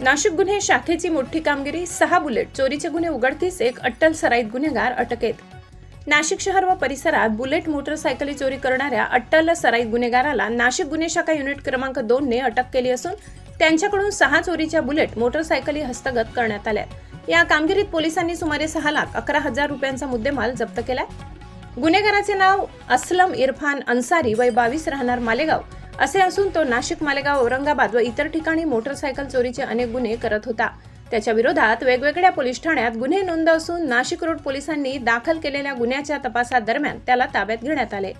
नाशिक गुन्हे शाखेची मोठी कामगिरी सहा बुलेट चोरीचे गुन्हे उघडतीस एक अट्टल सराईत गुन्हेगार अटकेत. नाशिक शहर व परिसरात बुलेट मोटरसायकली चोरी करणाऱ्या अट्टल सराईत गुन्हेगाराला नाशिक गुन्हे शाखा युनिट क्रमांक दोन ने अटक केली असून त्यांच्याकडून सहा चोरीच्या बुलेट मोटरसायकली हस्तगत करण्यात आल्या. या कामगिरीत पोलिसांनी सुमारे सहा लाख अकरा हजार रुपयांचा मुद्देमाल जप्त केलाय. गुन्हेगाराचे नाव असलम इरफान अन्सारी वय बावीस राहणार मालेगाव. असे असून तो नाशिक मालेगाव औरंगाबाद व इतर ठिकाणी मोटरसायकल चोरीचे अनेक गुन्हे करत होता. त्याच्या विरोधात वेगवेगळ्या पोलीस ठाण्यात गुन्हे नोंद असून नाशिक रोड पोलिसांनी दाखल केलेल्या गुन्ह्याच्या तपासादरम्यान त्याला ताब्यात घेण्यात आले.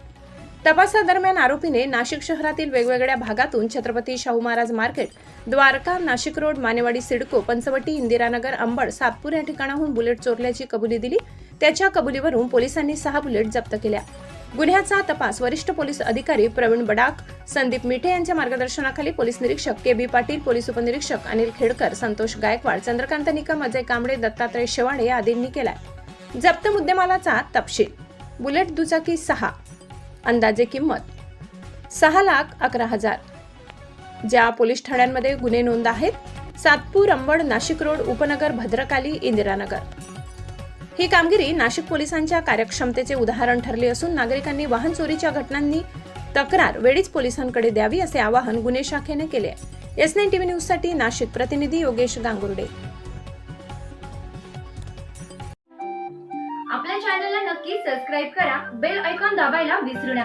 तपासादरम्यान आरोपीने नाशिक शहरातील वेगवेगळ्या भागातून छत्रपती शाहू महाराज मार्केट द्वारका नाशिक रोड मानेवाडी सिडको पंचवटी इंदिरानगर अंबड सातपूर या ठिकाणाहून बुलेट चोरल्याची कबुली दिली. त्याच्या कबुलीवरून पोलिसांनी सहा बुलेट जप्त केल्या. गुन्ह्याचा तपास वरिष्ठ पोलीस अधिकारी प्रवीण बडाक संदीप मिठे यांच्या मार्गदर्शनाखाली पोलीस निरीक्षक के बी पाटील पोलीस उपनिरीक्षक अनिल खेडकर संतोष गायकवाड चंद्रकांत निकम अजय कांबळे दत्तात्रय शेवाडे आदींनी केलाय. जप्त मुद्देमालाचा तपशील. बुलेट दुचाकी सहा. अंदाजे किंमत सहा लाख अकरा हजार. ज्या पोलीस ठाण्यांमध्ये गुन्हे नोंद आहेत सातपूर अंबड नाशिक रोड उपनगर भद्रकाली इंदिरानगर. ही कामगिरी नाशिक पोलिसांच्या कार्यक्षमतेचे उदाहरण ठरले असून नागरिकांनी वाहन चोरीच्या घटनांनी तक्रार वेळीच पोलिसांकडे द्यावी असे आवाहन गुन्हे शाखेने केले एस नाईन टीव्ही न्यूजसाठी नाशिक प्रतिनिधी योगेश गांगुर्डे. आपल्या चॅनलला नक्की सबस्क्राईब करा. बेल ऐकॉन दाबायला विसरू नका.